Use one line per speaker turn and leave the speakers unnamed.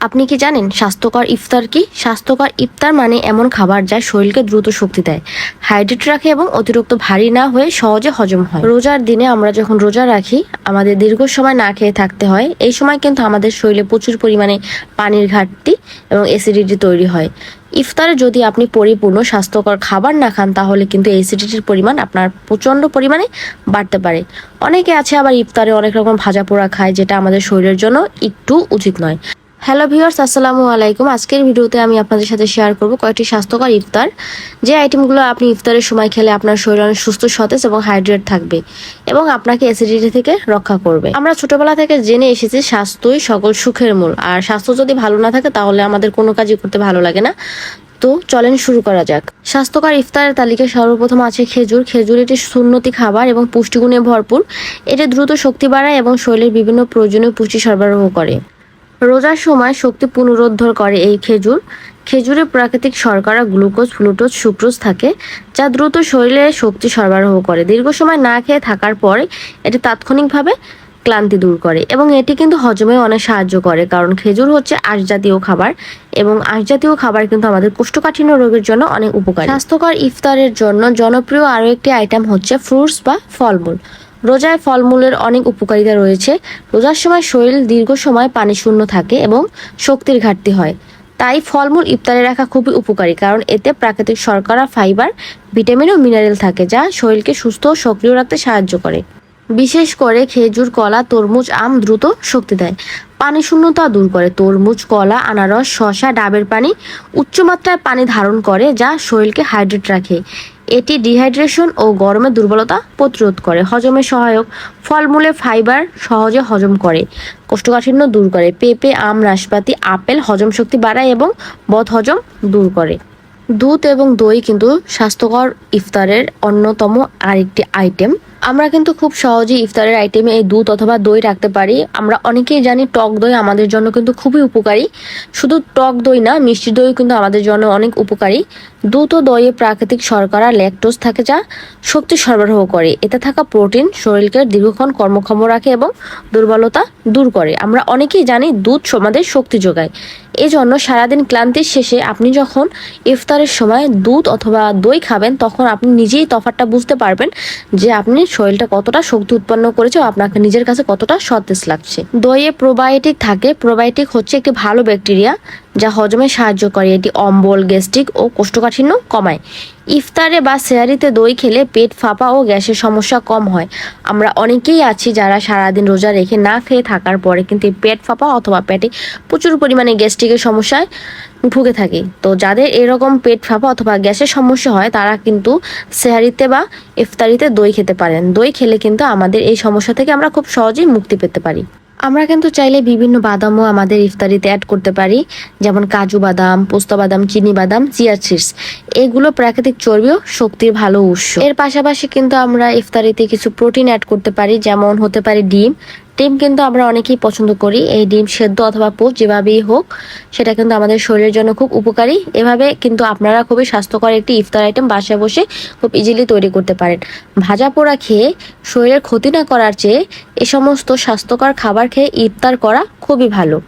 আপনি কি জানেন স্বাস্থ্যকর ইফতার কি? স্বাস্থ্যকর ইফতার মানে এমন খাবার যা শরীরকে দ্রুত শক্তি দেয়, হাইড্রেট রাখে এবং অতিরিক্ত ভারী না হয়ে সহজে হজম হয়। রোজার দিনে আমরা যখন রোজা রাখি, আমাদের দীর্ঘ সময় না খেয়ে থাকতে হয়। এই সময় কিন্তু আমাদের শরীরে প্রচুর পরিমাণে পানির ঘাটতি এবং অ্যাসিডিটি তৈরি হয়। ইফতারে যদি আপনি পরিপূর্ণ স্বাস্থ্যকর খাবার না খান, তাহলে কিন্তু অ্যাসিডিটির পরিমাণ আপনার প্রচণ্ড পরিমাণে বাড়তে পারে। অনেকে আছে আবার ইফতারে অনেক রকম ভাজা পোড়া খায়, যেটা আমাদের শরীরের জন্য একটু উচিত নয়। হ্যালো ভিউয়ার্স আসসালামু আলাইকুম। আজকের ভিডিওতে আমি আপনাদের সাথে শেয়ার করব কয়েকটি স্বাস্থ্যকর ইফতার। যে আইটেমগুলো আপনি ইফতারের সময় খেলে আপনার শরীর অনেক সুস্থ, সতেজ এবং হাইড্রেট থাকবে এবং আপনাকে অ্যাসিডিটি থেকে রক্ষা করবে। আমরা ছোটবেলা থেকে জেনে এসেছি স্বাস্থ্যই সকল সুখের মূল। আর স্বাস্থ্য যদি ভালো না থাকে, তাহলে আমাদের কোনো কাজই করতে ভালো লাগে না। তো চলেন শুরু করা যাক। স্বাস্থ্যকর ইফতারের তালিকায় সর্বপ্রথম আছে খেজুর। খেজুর এটি সুন্নতি খাবার এবং পুষ্টিগুণে ভরপুর। এটি দ্রুত শক্তি বাড়ায় এবং শরীরের বিভিন্ন প্রয়োজনীয় পুষ্টি সরবরাহ করে। রোজার সময় শক্তি পুনরুদ্ধার করে এই খেজুর। খেজুরে প্রাকৃতিক শর্করা, গ্লুকোজ, ফ্লুটোজ, সুক্রোজ থাকে, যা দ্রুত শরীরে শক্তি সরবরাহ করে। দীর্ঘ সময় না খেয়ে থাকার পরে এটি তাৎক্ষণিকভাবে ক্লান্তি দূর করে এবং এটি কিন্তু হজমে অনেক সাহায্য করে, কারণ খেজুর হচ্ছে আঁশ জাতীয় খাবার এবং আঁশ জাতীয় খাবার কিন্তু আমাদের কোষ্ঠকাঠিন্য রোগের জন্য অনেক উপকারী। স্বাস্থ্যকর ইফতারের জন্য জনপ্রিয় আরও একটি আইটেম হচ্ছে ফ্রুটস বা ফলমূল। রোজায় ফলমূলের অনেক উপকারিতা রয়েছে। রোজার সময় শরীর দীর্ঘ সময় পানি শূন্য থাকে এবং শক্তির ঘাটতি হয়। তাই ফলমূল ইফতারে রাখা খুবই উপকারী, কারণ এতে প্রাকৃতিক শর্করা, ফাইবার, ভিটামিন ও মিনারেল থাকে, যা শরীরকে সুস্থ ও সক্রিয় রাখতে সাহায্য করে। বিশেষ করে খেজুর, কলা, তরমুজ, আম দ্রুত শক্তি দেয়। পানি শূন্যতা দূর করে। তরমুজ, কলা, আনারস, শসা, ডাবের পানি উচ্চমাত্রায় পানি ধারণ করে, যা শরীরকে হাইড্রেট রাখে। এটি ডিহাইড্রেশন ও গরমের দুর্বলতা প্রতিরোধ করে। হজমে সহায়ক ফলমূলে ফাইবার সহজে হজম করে, কোষ্ঠকাঠিন্য দূর করে, পেঁপে, আম, নাশপাতি, আপেল হজম শক্তি বাড়ায় এবং বদহজম দূর করে। দুধ এবং দই কিন্তু স্বাস্থ্যকর ইফতারের অন্যতম আরেকটি আইটেম। আমরা কিন্তু খুব সহজেই ইফতারের আইটেমে এই দুধ অথবা দই রাখতে পারি। আমরা অনেকেই জানি টক দই আমাদের জন্য কিন্তু খুবই উপকারী। শুধু টক দই না, মিষ্টি দই কিন্তু আমাদের জন্য অনেক উপকারী। দুধ ও দইয়ে প্রাকৃতিক শর্করা, ল্যাকটোজ থাকে যা শক্তি সরবরাহ করে। এতে থাকা প্রোটিন শরীরকে দীর্ঘক্ষণ কর্মক্ষম রাখে এবং দুর্বলতা দূর করে। আমরা অনেকেই জানি দুধ আমাদের শক্তি যোগায়। এই জন্য সারাদিন ক্লান্তির শেষে আপনি যখন ইফতারের সময় দুধ অথবা দই খাবেন, তখন আপনি নিজেই তফাৎটা বুঝতে পারবেন যে আপনি শরীরটা কতটা শক্তি উৎপন্ন করেছে, আপনাকে নিজের কাছে কতটা সতেজ লাগছে। দইয়ে প্রোবায়োটিক থাকে প্রোবায়োটিক হচ্ছে একটি ভালো ব্যাকটেরিয়া যা হজমে সাহায্য করে। এটি অম্বল, গ্যাস্ট্রিক ও কোষ্ঠকাঠিন্য কমায়। ইফতারে বা সেয়ারিতে দই খেলে পেট ফাঁপা ও গ্যাসের সমস্যা কম হয়। আমরা অনেকেই আছি যারা সারাদিন রোজা রেখে না খেয়ে থাকার পরে কিন্তু পেট ফাঁপা অথবা পেটে প্রচুর পরিমাণে গ্যাস্ট্রিকের সমস্যায় ভুগে থাকি। তো যাদের এরকম পেট ফাঁপা অথবা গ্যাসের সমস্যা হয়, তারা কিন্তু সেহারিতে বা ইফতারিতে দই খেতে পারেন। দই খেলে কিন্তু আমাদের এই সমস্যা থেকে আমরা খুব সহজেই মুক্তি পেতে পারি। আমরা কিন্তু চাইলে বিভিন্ন বাদামও আমাদের ইফতারিতে অ্যাড করতে পারি। যেমন কাজু বাদাম, পোস্তা বাদাম, চিনি বাদাম চিয়া চিপস এগুলো প্রাকৃতিক চর্বিও শক্তির ভালো উৎস। এর পাশাপাশি কিন্তু আমরা ইফতারিতে কিছু প্রোটিন অ্যাড করতে পারি, যেমন হতে পারে ডিম। ডিম কিন্তু আমরা অনেকেই পছন্দ করি। এই ডিম সেদ্ধ অথবা পোস্ট যেভাবেই হোক, সেটা কিন্তু আমাদের শরীরের জন্য খুব উপকারী। এভাবে কিন্তু আপনারা খুবই স্বাস্থ্যকর একটি ইফতার আইটেম বাসায় বসে খুব ইজিলি তৈরি করতে পারেন। ভাজা পোড়া খেয়ে শরীরের ক্ষতি না করার চেয়ে এ সমস্ত স্বাস্থ্যকর খাবার খেয়ে ইফতার করা খুবই ভালো।